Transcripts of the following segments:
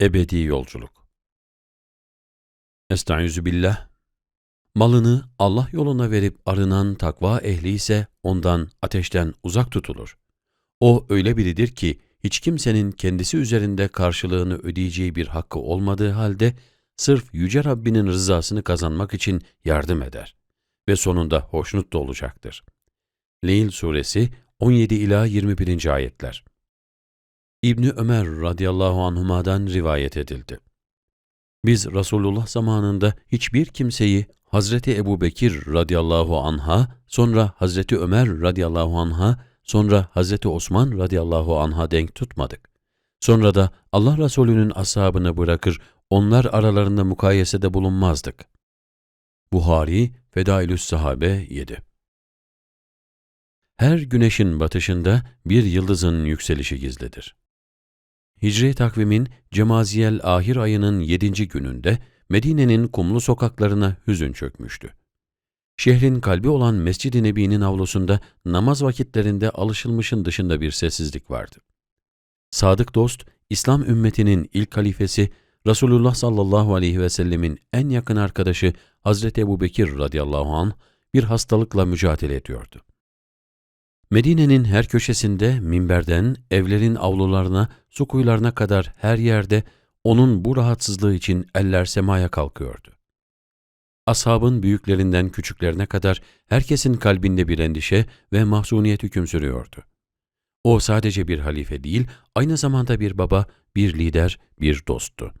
Ebedi yolculuk. Estaizu billah. Malını Allah yoluna verip arınan takva ehli ise ondan ateşten uzak tutulur. O öyle biridir ki hiç kimsenin kendisi üzerinde karşılığını ödeyeceği bir hakkı olmadığı halde sırf Yüce Rabbinin rızasını kazanmak için yardım eder ve sonunda hoşnut da olacaktır. Leyl Suresi 17 ila 21. ayetler. İbni Ömer radıyallahu anhuma'dan rivayet edildi. Biz Resulullah zamanında hiçbir kimseyi Hazreti Ebu Bekir radıyallahu anha, sonra Hazreti Ömer radıyallahu anha, sonra Hazreti Osman radıyallahu anha denk tutmadık. Sonra da Allah Resulü'nün ashabını bırakır, onlar aralarında mukayesede bulunmazdık. Buhari, Fedailüs Sahabe 7 Her güneşin batışında bir yıldızın yükselişi gizlidir. Hicri takvimin Cemaziyel ahir ayının yedinci gününde Medine'nin kumlu sokaklarına hüzün çökmüştü. Şehrin kalbi olan Mescid-i Nebi'nin avlusunda namaz vakitlerinde alışılmışın dışında bir sessizlik vardı. Sadık dost, İslam ümmetinin ilk halifesi, Resulullah sallallahu aleyhi ve sellemin en yakın arkadaşı Hazreti Ebu Bekir radıyallahu anh bir hastalıkla mücadele ediyordu. Medine'nin her köşesinde minberden evlerin avlularına, su kuyularına kadar her yerde onun bu rahatsızlığı için eller semaya kalkıyordu. Ashabın büyüklerinden küçüklerine kadar herkesin kalbinde bir endişe ve mahzuniyet hüküm sürüyordu. O sadece bir halife değil, aynı zamanda bir baba, bir lider, bir dosttu.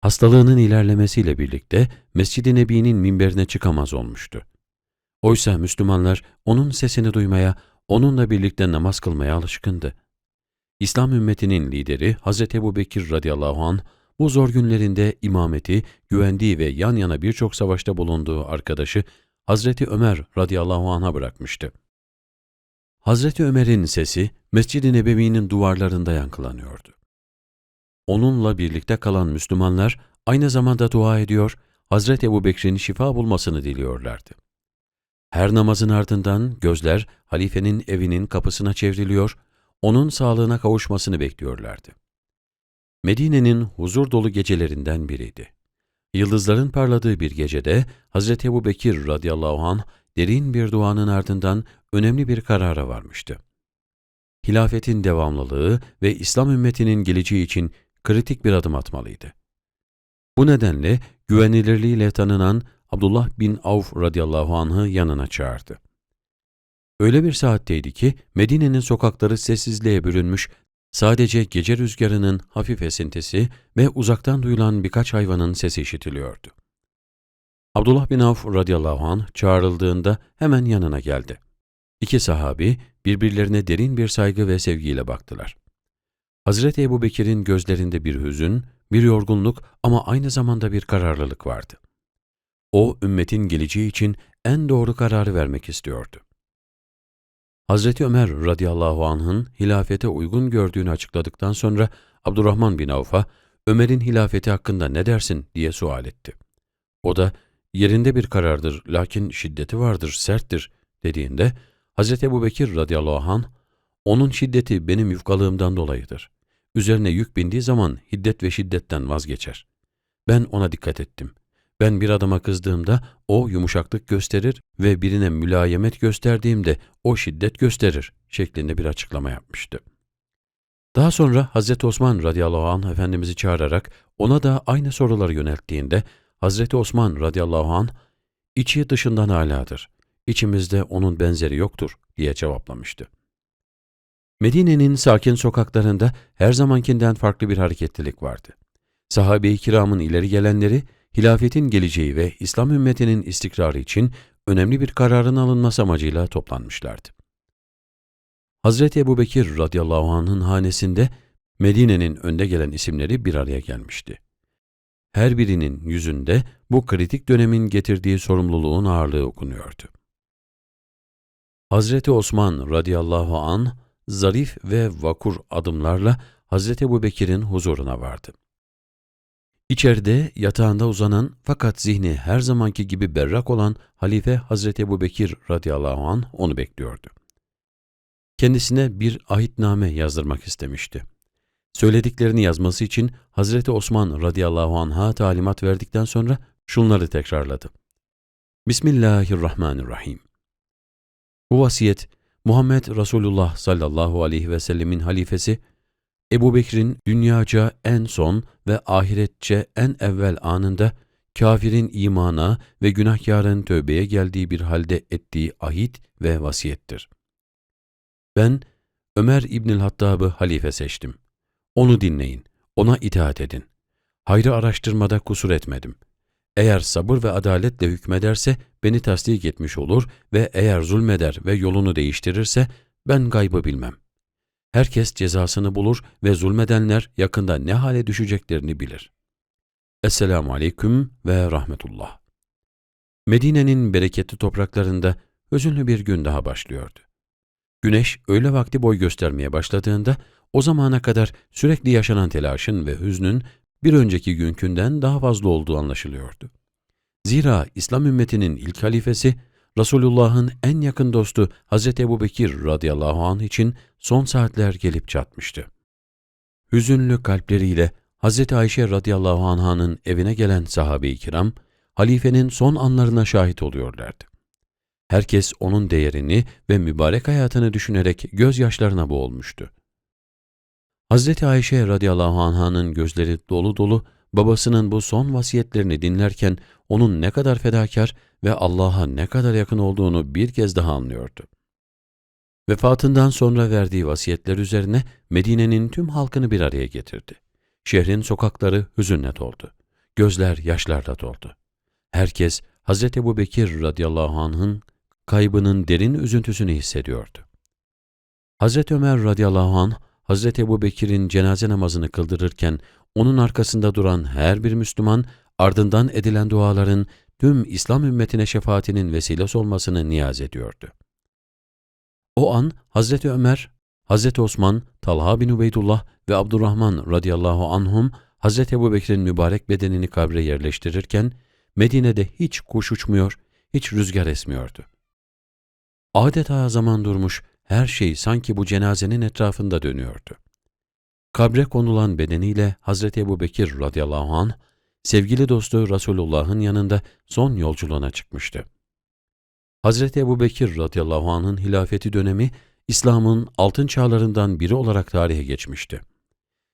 Hastalığının ilerlemesiyle birlikte Mescid-i Nebi'nin minberine çıkamaz olmuştu. Oysa Müslümanlar onun sesini duymaya, onunla birlikte namaz kılmaya alışkındı. İslam ümmetinin lideri Hz. Ebu Bekir radıyallahu anh, bu zor günlerinde imameti, güvendiği ve yan yana birçok savaşta bulunduğu arkadaşı Hazreti Ömer radıyallahu anh'a bırakmıştı. Hazreti Ömer'in sesi Mescid-i Nebevi'nin duvarlarında yankılanıyordu. Onunla birlikte kalan Müslümanlar aynı zamanda dua ediyor, Hazreti Ebu Bekir'in şifa bulmasını diliyorlardı. Her namazın ardından gözler halifenin evinin kapısına çevriliyor, onun sağlığına kavuşmasını bekliyorlardı. Medine'nin huzur dolu gecelerinden biriydi. Yıldızların parladığı bir gecede Hz. Ebu Bekir radıyallahu anh derin bir duanın ardından önemli bir karara varmıştı. Hilafetin devamlılığı ve İslam ümmetinin geleceği için kritik bir adım atmalıydı. Bu nedenle güvenilirliğiyle tanınan Abdullah bin Avf radıyallahu anh'ı yanına çağırdı. Öyle bir saatteydi ki Medine'nin sokakları sessizliğe bürünmüş, sadece gece rüzgarının hafif esintisi ve uzaktan duyulan birkaç hayvanın sesi işitiliyordu. Abdullah bin Avf radıyallahu anh çağrıldığında hemen yanına geldi. İki sahabi birbirlerine derin bir saygı ve sevgiyle baktılar. Hazreti Ebu Bekir'in gözlerinde bir hüzün, bir yorgunluk ama aynı zamanda bir kararlılık vardı. O, ümmetin geleceği için en doğru kararı vermek istiyordu. Hazreti Ömer radıyallahu anh'ın hilafete uygun gördüğünü açıkladıktan sonra Abdurrahman bin Avf'a Ömer'in hilafeti hakkında ne dersin diye sual etti. O da yerinde bir karardır lakin şiddeti vardır, serttir dediğinde Hazreti Ebu Bekir radıyallahu anh onun şiddeti benim yufkalığımdan dolayıdır. Üzerine yük bindiği zaman hiddet ve şiddetten vazgeçer. Ben ona dikkat ettim. Ben bir adama kızdığımda o yumuşaklık gösterir ve birine mülayemet gösterdiğimde o şiddet gösterir şeklinde bir açıklama yapmıştı. Daha sonra Hazreti Osman radıyallahu anh Efendimiz'i çağırarak ona da aynı soruları yönelttiğinde Hazreti Osman radıyallahu anh içi dışından aladır. İçimizde onun benzeri yoktur diye cevaplamıştı. Medine'nin sakin sokaklarında her zamankinden farklı bir hareketlilik vardı. Sahabe-i kiramın ileri gelenleri hilafetin geleceği ve İslam ümmetinin istikrarı için önemli bir kararın alınması amacıyla toplanmışlardı. Hazreti Ebu Bekir radıyallahu anh'ın hanesinde Medine'nin önde gelen isimleri bir araya gelmişti. Her birinin yüzünde bu kritik dönemin getirdiği sorumluluğun ağırlığı okunuyordu. Hazreti Osman radıyallahu anh, zarif ve vakur adımlarla Hazreti Ebu Bekir'in huzuruna vardı. İçeride yatağında uzanan fakat zihni her zamanki gibi berrak olan Halife Hazreti Ebu Bekir radıyallahu anh onu bekliyordu. Kendisine bir ahitname yazdırmak istemişti. Söylediklerini yazması için Hazreti Osman radıyallahu anh'a talimat verdikten sonra şunları tekrarladı. Bismillahirrahmanirrahim. Bu vasiyet, Muhammed Resulullah sallallahu aleyhi ve sellemin halifesi, Ebu Bekir'in dünyaca en son ve ahiretçe en evvel anında kafirin imana ve günahkarın tövbeye geldiği bir halde ettiği ahit ve vasiyettir. Ben Ömer İbnül Hattab'ı halife seçtim. Onu dinleyin, ona itaat edin. Hayrı araştırmada kusur etmedim. Eğer sabır ve adaletle hükmederse beni tasdik etmiş olur ve eğer zulmeder ve yolunu değiştirirse ben gaybı bilmem. Herkes cezasını bulur ve zulmedenler yakında ne hale düşeceklerini bilir. Esselamu Aleyküm ve Rahmetullah. Medine'nin bereketli topraklarında hüzünlü bir gün daha başlıyordu. Güneş öğle vakti boy göstermeye başladığında o zamana kadar sürekli yaşanan telaşın ve hüznün bir önceki günkünden daha fazla olduğu anlaşılıyordu. Zira İslam ümmetinin ilk halifesi Resulullah'ın en yakın dostu Hz. Ebu Bekir radıyallahu anh için son saatler gelip çatmıştı. Hüzünlü kalpleriyle Hz. Ayşe radıyallahu anh'ın evine gelen sahabe-i kiram, halifenin son anlarına şahit oluyorlardı. Herkes onun değerini ve mübarek hayatını düşünerek gözyaşlarına boğulmuştu. Hz. Ayşe radıyallahu anh'ın gözleri dolu dolu, babasının bu son vasiyetlerini dinlerken onun ne kadar fedakar ve Allah'a ne kadar yakın olduğunu bir kez daha anlıyordu. Vefatından sonra verdiği vasiyetler üzerine Medine'nin tüm halkını bir araya getirdi. Şehrin sokakları hüzünle doldu. Gözler yaşlarla doldu. Herkes Hz. Ebu Bekir radıyallahu anh'ın kaybının derin üzüntüsünü hissediyordu. Hz. Ömer radıyallahu anh, Hz. Ebu Bekir'in cenaze namazını kıldırırken onun arkasında duran her bir Müslüman ardından edilen duaların tüm İslam ümmetine şefaatinin vesilesi olmasını niyaz ediyordu. O an Hazreti Ömer, Hazreti Osman, Talha bin Ubeydullah ve Abdurrahman radıyallahu anhum Hazreti Ebu Bekir'in mübarek bedenini kabre yerleştirirken Medine'de hiç kuş uçmuyor, hiç rüzgar esmiyordu. Adeta zaman durmuş, her şey sanki bu cenazenin etrafında dönüyordu. Kabre konulan bedeniyle Hazreti Ebu Bekir radıyallahu anh, sevgili dostu Resulullah'ın yanında son yolculuğuna çıkmıştı. Hazreti Ebu Bekir radıyallahu anh'ın hilafeti dönemi, İslam'ın altın çağlarından biri olarak tarihe geçmişti.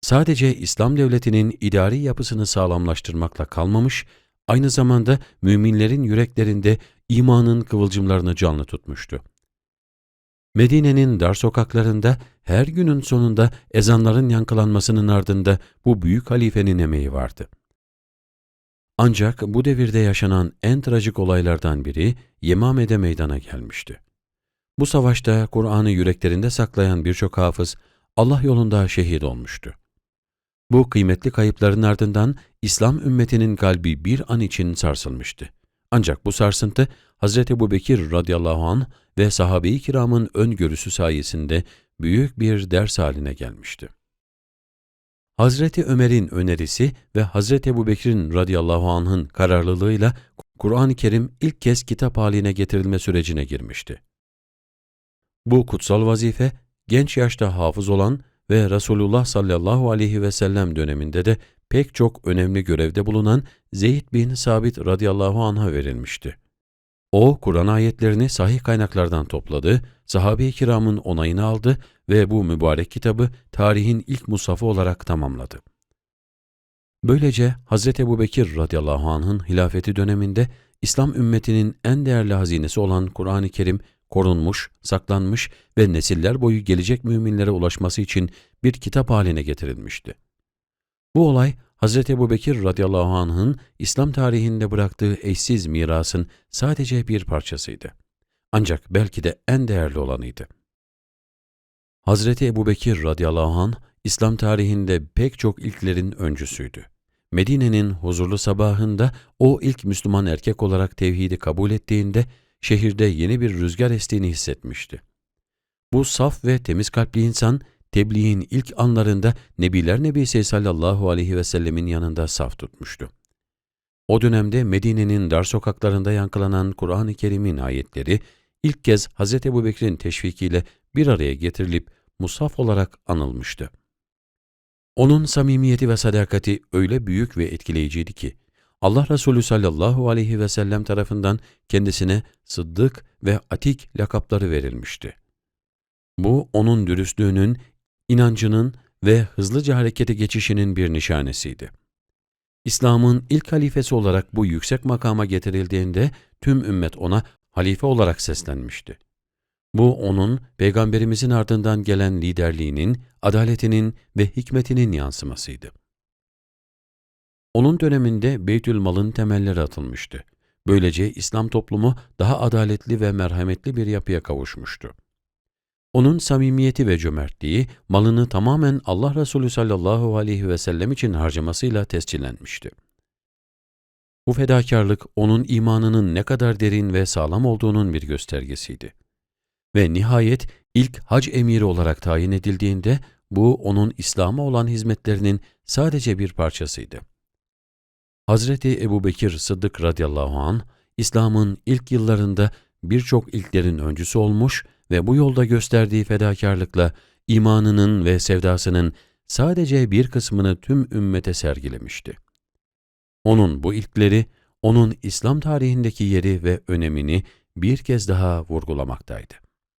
Sadece İslam devletinin idari yapısını sağlamlaştırmakla kalmamış, aynı zamanda müminlerin yüreklerinde imanın kıvılcımlarını canlı tutmuştu. Medine'nin dar sokaklarında her günün sonunda ezanların yankılanmasının ardında bu büyük halifenin emeği vardı. Ancak bu devirde yaşanan en trajik olaylardan biri Yemame'de meydana gelmişti. Bu savaşta Kur'an'ı yüreklerinde saklayan birçok hafız Allah yolunda şehit olmuştu. Bu kıymetli kayıpların ardından İslam ümmetinin kalbi bir an için sarsılmıştı. Ancak bu sarsıntı Hz. Ebu Bekir radıyallahu anh ve sahabe-i kiramın öngörüsü sayesinde büyük bir ders haline gelmişti. Hazreti Ömer'in önerisi ve Hazreti Ebu Bekir'in radıyallahu anh'ın kararlılığıyla Kur'an-ı Kerim ilk kez kitap haline getirilme sürecine girmişti. Bu kutsal vazife, genç yaşta hafız olan ve Resulullah sallallahu aleyhi ve sellem döneminde de pek çok önemli görevde bulunan Zeyd bin Sabit radıyallahu anh'a verilmişti. O, Kur'an ayetlerini sahih kaynaklardan topladı, sahabe-i kiramın onayını aldı ve bu mübarek kitabı tarihin ilk musafı olarak tamamladı. Böylece Hz. Ebu Bekir radıyallahu anh'ın hilafeti döneminde İslam ümmetinin en değerli hazinesi olan Kur'an-ı Kerim korunmuş, saklanmış ve nesiller boyu gelecek müminlere ulaşması için bir kitap haline getirilmişti. Bu olay Hz. Ebu Bekir radıyallahu anh'ın İslam tarihinde bıraktığı eşsiz mirasın sadece bir parçasıydı. Ancak belki de en değerli olanıydı. Hazreti Ebu Bekir radıyallahu anh, İslam tarihinde pek çok ilklerin öncüsüydü. Medine'nin huzurlu sabahında o ilk Müslüman erkek olarak tevhidi kabul ettiğinde şehirde yeni bir rüzgar estiğini hissetmişti. Bu saf ve temiz kalpli insan tebliğin ilk anlarında Nebiler Nebisi sallallahu aleyhi ve sellemin yanında saf tutmuştu. O dönemde Medine'nin dar sokaklarında yankılanan Kur'an-ı Kerim'in ayetleri ilk kez Hz. Ebu Bekir'in teşvikiyle bir araya getirilip musaf olarak anılmıştı. Onun samimiyeti ve sadakati öyle büyük ve etkileyiciydi ki, Allah Resulü sallallahu aleyhi ve sellem tarafından kendisine Sıddık ve Atik lakapları verilmişti. Bu, onun dürüstlüğünün, inancının ve hızlıca harekete geçişinin bir nişanesiydi. İslam'ın ilk halifesi olarak bu yüksek makama getirildiğinde tüm ümmet ona halife olarak seslenmişti. Bu onun peygamberimizin ardından gelen liderliğinin, adaletinin ve hikmetinin yansımasıydı. Onun döneminde Beytül Mal'ın temelleri atılmıştı. Böylece İslam toplumu daha adaletli ve merhametli bir yapıya kavuşmuştu. Onun samimiyeti ve cömertliği, malını tamamen Allah Resulü sallallahu aleyhi ve sellem için harcamasıyla tescillenmişti. Bu fedakarlık, onun imanının ne kadar derin ve sağlam olduğunun bir göstergesiydi. Ve nihayet ilk hac emiri olarak tayin edildiğinde, bu onun İslam'a olan hizmetlerinin sadece bir parçasıydı. Hazreti Ebu Bekir Sıddık radıyallahu an İslam'ın ilk yıllarında birçok ilklerin öncüsü olmuş ve bu yolda gösterdiği fedakarlıkla imanının ve sevdasının sadece bir kısmını tüm ümmete sergilemişti. Onun bu ilkleri, onun İslam tarihindeki yeri ve önemini bir kez daha vurgulamaktaydı.